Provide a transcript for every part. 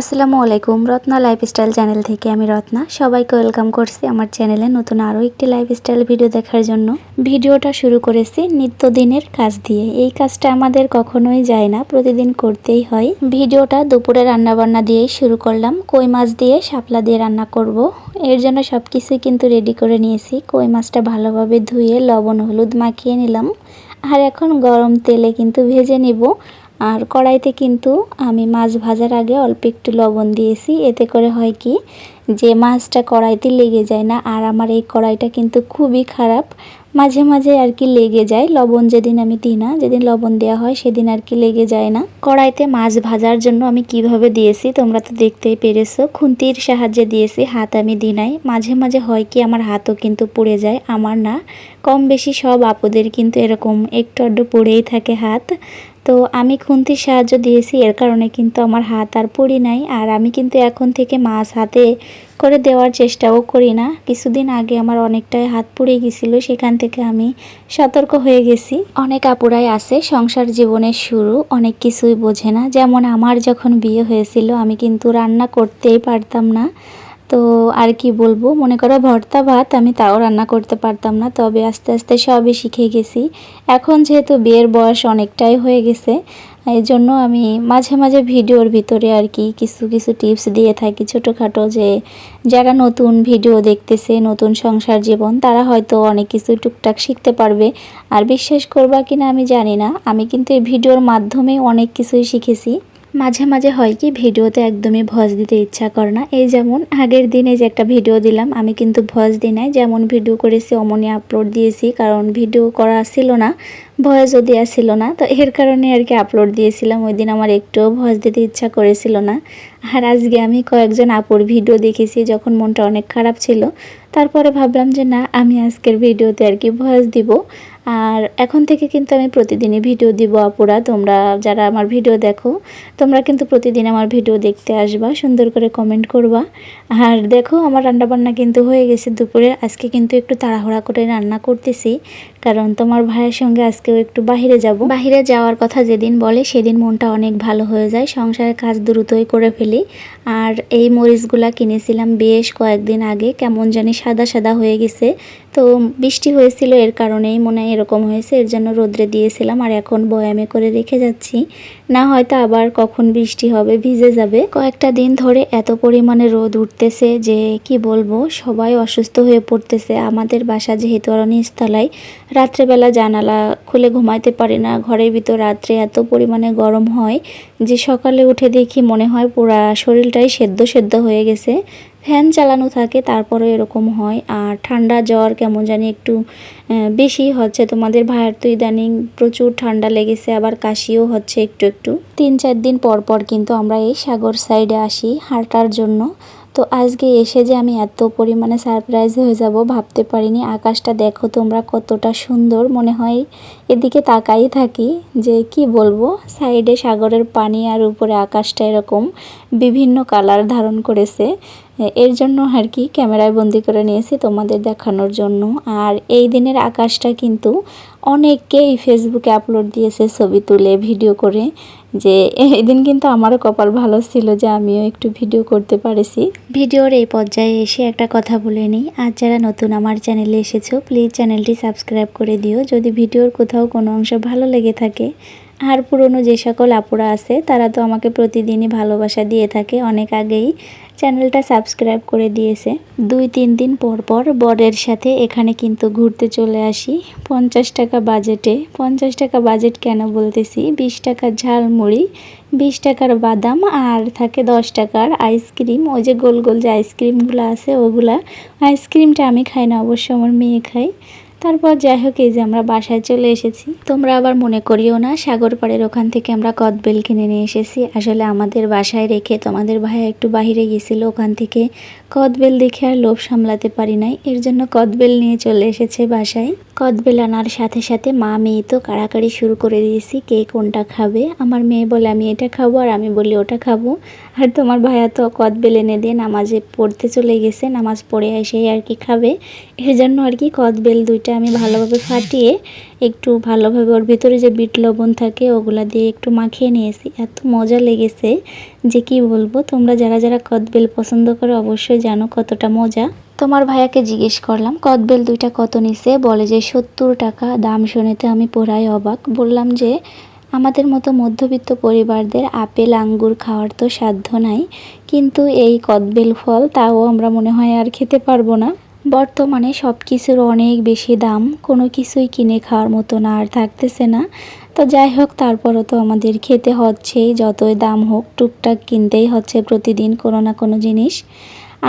আসসালামু আলাইকুম, Ratna lifestyle channel থেকে আমি রত্না। সবাইকে ওয়েলকাম করছি আমার চ্যানেলে নতুন আরও একটি লাইফস্টাইল ভিডিও দেখার জন্য। ভিডিওটা শুরু করেছি নিত্যদিনের কাজ দিয়ে। এই কাজটা আমাদের কখনোই যায় না, প্রতিদিন করতেই হয়। ভিডিওটা দুপুরে রান্নাবান্না দিয়েই শুরু করলাম। কই মাছ দিয়ে শাপলা দিয়ে রান্না করব। এর জন্য সব কিছুই কিন্তু রেডি করে নিয়েছি। কই মাছটা ভালোভাবে ধুয়ে লবণ, হলুদ মাখিয়ে নিলাম। আর এখন গরম তেলে কিন্তু ভেজে নিব। আর কড়াইতে কিন্তু আমি মাছ ভাজার আগে অল্প একটু লবণ দিয়েছি। এতে করে হয় কি, যে মাছটা কড়াইতে লেগে যায় না, আর আমার এই কড়াইটা কিন্তু খুবই খারাপ, মাঝে মাঝে আর কি লেগে যায়। লবণ যেদিন আমি দিই না, যেদিন লবণ দেওয়া হয় সেদিন আর কি লেগে যায় না। কড়াইতে মাছ ভাজার জন্য আমি কীভাবে দিয়েছি, তোমরা তো দেখতেই পেরেছ। খুন্তির সাহায্যে দিয়েছি, হাত আমি দিই নাই। মাঝে মাঝে হয় কি, আমার হাতও কিন্তু পুড়ে যায়, আমার না। কম বেশি সব আপদের কিন্তু এরকম একটু আড্ডু পড়েই থাকে হাত। তো আমি খুন্তির সাহায্য দিয়েছি, এর কারণে কিন্তু আমার হাত আর পড়ি নাই। আর আমি কিন্তু এখন থেকে মাছ হাতে করে দেওয়ার চেষ্টাও করি না। কিছুদিন আগে আমার অনেকটাই হাত পুড়ে গেছিল, সেখান থেকে আমি সতর্ক হয়ে গেছি। অনেক আপুরাই আছে, সংসার জীবনের শুরু, অনেক কিছুই বোঝে না। যেমন আমার যখন বিয়ে হয়েছিল, আমি কিন্তু রান্না করতেই পারতাম না। তো আর কি বলব? মনে করো ভর্তা, ভাত আমি তাও রান্না করতে পারতাম না, তবে আস্তে আস্তে সবই শিখে গেছি। এখন যেহেতু বিয়ের বয়স অনেকটাই হয়ে গেছে এই জন্য আমি মাঝে মাঝে ভিডিওর ভিতরে আর কি কিছু কিছু টিপস দিয়ে থাকি ছোটোখাটো যে যারা নতুন ভিডিও দেখতেছে, নতুন সংসার জীবন, তারা হয়তো অনেক কিছু টুকটাক শিখতে পারবে। আর বিশ্বাস করবা কিনা আমি জানি না, আমি কিন্তু এই ভিডিওর মাধ্যমে অনেক কিছুই শিখেছি। মাঝে মাঝে হয় কি, ভিডিওতে একদমই ভয়েস দিতে ইচ্ছা করে না। এই যেমন আগের দিনে যে একটা ভিডিও দিলাম, আমি কিন্তু ভয়েস দিই নাই। যেমন ভিডিও করেছি, অমনি আপলোড দিয়েছি, কারণ ভিডিও করা ছিল না। ভয়েসও দেওয়া ছিল না, তো এর কারণে আর কি আপলোড দিয়েছিলাম। ওই দিন আমার একটুও ভয়েস দিতে ইচ্ছা করেছিল না। আর আজকে আমি কয়েকজন আপুর ভিডিও দেখেছি, যখন মনটা অনেক খারাপ ছিল। তারপরে ভাবলাম যে না, আমি আজকের ভিডিওতে আর কি ভয়েস দিব। আর এখন থেকে কিন্তু আমি প্রতিদিনই ভিডিও দিব আপুরা। তোমরা যারা আমার ভিডিও দেখো, তোমরা কিন্তু প্রতিদিন আমার ভিডিও দেখতে আসবা, সুন্দর করে কমেন্ট করবা। আর দেখো, আমার রান্নাবান্না কিন্তু হয়ে গেছে দুপুরে। আজকে কিন্তু একটু তাড়াহুড়া করে রান্না করতেছি। কারণ তোমার ভাইয়ের সঙ্গে আজকেও একটু বাহিরে যাব। বাহিরে যাওয়ার কথা যেদিন বলে, সেদিন মনটা অনেক ভালো হয়ে যায়। সংসারের কাজ দ্রুতই করে ফেলি। আর এই মরিচগুলা কিনেছিলাম বেশ কয়েকদিন আগে। কেমন জানি সাদা সাদা হয়ে গেছে। তো বৃষ্টি হয়েছিল এর কারণেই, মনে হয় এরকম হয়েছে, এর জন্য রোদ্রে দিয়েছিলাম, আর এখন বয়ামে করে রেখে যাচ্ছি। না হয়তো আবার কখন বৃষ্টি হবে, ভিজে যাবে। কয়েকটা দিন ধরে এত পরিমাণে রোদ উঠতেছে যে, কি বলব, সবাই অসুস্থ হয়ে পড়তেছে। আমাদের বাসা যেহেতু আরও নিচতলায় রাত্রেবেলা জানালা খুলে ঘুমাইতে পারি না। ঘরের ভিতর রাত্রে এত পরিমাণে গরম হয় যে, সকালে উঠে দেখি মনে হয় পুরা শরীরটাই সেদ্ধ সেদ্ধ হয়ে গেছে। ফ্যান চালানো থাকে তারপরে এরকম হয়। আর ঠান্ডা জ্বর কেমন জানি একটু বেশি হচ্ছে। তোমাদের ভাইয়ের তো ইদানিং প্রচুর ঠান্ডা লেগেছে, আবার কাশিও হচ্ছে একটু একটু। তিন চার দিন পর পর কিন্তু আমরা এই সাগর সাইডে আসি হাঁটার জন্য। তো আজকে এসে যে আমি এত পরিমাণে সারপ্রাইজ হয়ে যাব, ভাবতে পারিনি। আকাশটা দেখো তোমরা কতটা সুন্দর। মনে হয় এদিকে তাকাই থাকি যে কি বলব, সাইডে সাগরের পানি আর উপরে আকাশটা এরকম বিভিন্ন কালার ধারণ করেছে। এর জন্য আর কি ক্যামেরায় বন্দি করে নিয়েছি তোমাদের দেখানোর জন্য। আর এই দিনের আকাশটা কিন্তু অনেকেই ফেসবুকে আপলোড দিয়েছে ছবি তুলে ভিডিও করে। যে এই দিন কিন্তু আমারও কপাল ভালো ছিল যে আমিও একটু ভিডিও করতে পারেছি। ভিডিওর এই পর্যায়ে এসে একটা কথা বলে নিই। আর যারা নতুন আমার চ্যানেলে এসেছ প্লিজ চ্যানেলটি সাবস্ক্রাইব করে দিও। যদি ভিডিওর কোথাও কোনো অংশ ভালো লেগে থাকে আর পুরনো যে সকল আপুরা আছে, তারা তো আমাকে প্রতিদিনই ভালোবাসা দিয়ে থাকে। অনেক আগেই চ্যানেলটা সাবস্ক্রাইব করে দিয়েছে। দুই তিন দিন পর পর বরের সাথে এখানে কিন্তু ঘুরতে চলে আসি। পঞ্চাশ টাকা বাজেটে। পঞ্চাশ টাকা বাজেট কেন বলতেছি? বিশ টাকার ঝালমুড়ি, বিশ টাকার বাদাম আর থাকে দশ টাকার আইসক্রিম। ওই যে গোল গোল যে আইসক্রিমগুলো আছে, ওগুলা। আইসক্রিমটা আমি খাই না, অবশ্য আমার মেয়ে খাই তারপর যাই হোক, এই যে আমরা বাসায় চলে এসেছি। তোমরা আবার মনে করিও না, সাগর পাড়ের ওখান থেকে আমরা কদবেল কিনে নিয়ে এসেছি। আসলে আমাদের বাসায় রেখে তোমাদের ভাইয়া একটু বাহিরে গেছিল, ওখান থেকে কদবেল দেখে আর লোভ সামলাতে পারি নাই। এর জন্য কদবেল নিয়ে চলে এসেছে বাসায়। কদবেল আনার সাথে সাথে মা মেয়ে তো কাড়াকাড়ি শুরু করে দিয়েছি, কে কোনটা খাবে? আমার মেয়ে বলে, আমি এটা খাব আর আমি বলি, ওটা খাব। আর তোমার ভাইয়া তো কদবেল এনে দিয়ে নামাজে পড়তে চলে গেছে, নামাজ পড়ে এসে আর কি খাবে। এর জন্য আর কি কদবেল দুইটা আমি ভালোভাবে ফাটিয়ে একটু ভালোভাবে ওর ভিতরে যে বিট লবণ থাকে, ওগুলা দিয়ে একটু মাখিয়ে নিয়েছি। এত মজা লেগেছে যে কি বলব, তোমরা যারা যারা কদবেল পছন্দ করো অবশ্যই জানো কতটা মজা। তোমার ভাইয়াকে জিজ্ঞেস করলাম, কদবেল দুইটা কত নিছে? বলে যে সত্তর টাকা, দাম শুনেতে আমি পুরাই অবাক। বললাম যে, আমাদের মতো মধ্যবিত্ত পরিবারদের আপেল, আঙ্গুর খাওয়ার তো সাধ্য নাই, কিন্তু এই কদবেল ফল, তাও আমরা মনে হয় আর খেতে পারব না। বর্তমানে সব কিছুর অনেক বেশি দাম, কোনো কিছুই কিনে খাওয়ার মতো না, আর থাকতেছে না। তো যাই হোক, তারপরও তো আমাদের খেতে হচ্ছেই যতই দাম হোক, টুকটাক কিনতেই হচ্ছে প্রতিদিন কোনো না কোনো জিনিস।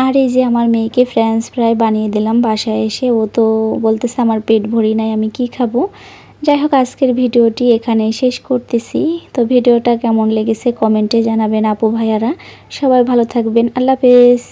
আর এই যে আমার মেয়েকে ফ্রেঞ্চ ফ্রাই বানিয়ে দিলাম বাসায় এসে, ও তো বলতেছে আমার পেট ভরি নাই, আমি কি খাব? যাই হোক, আজকের ভিডিওটি এখানে শেষ করতেছি। তো ভিডিওটা কেমন লেগেছে কমেন্টে জানাবেন আপু ভাইয়ারা। সবাই ভালো থাকবেন, আল্লাহ হাফেজ।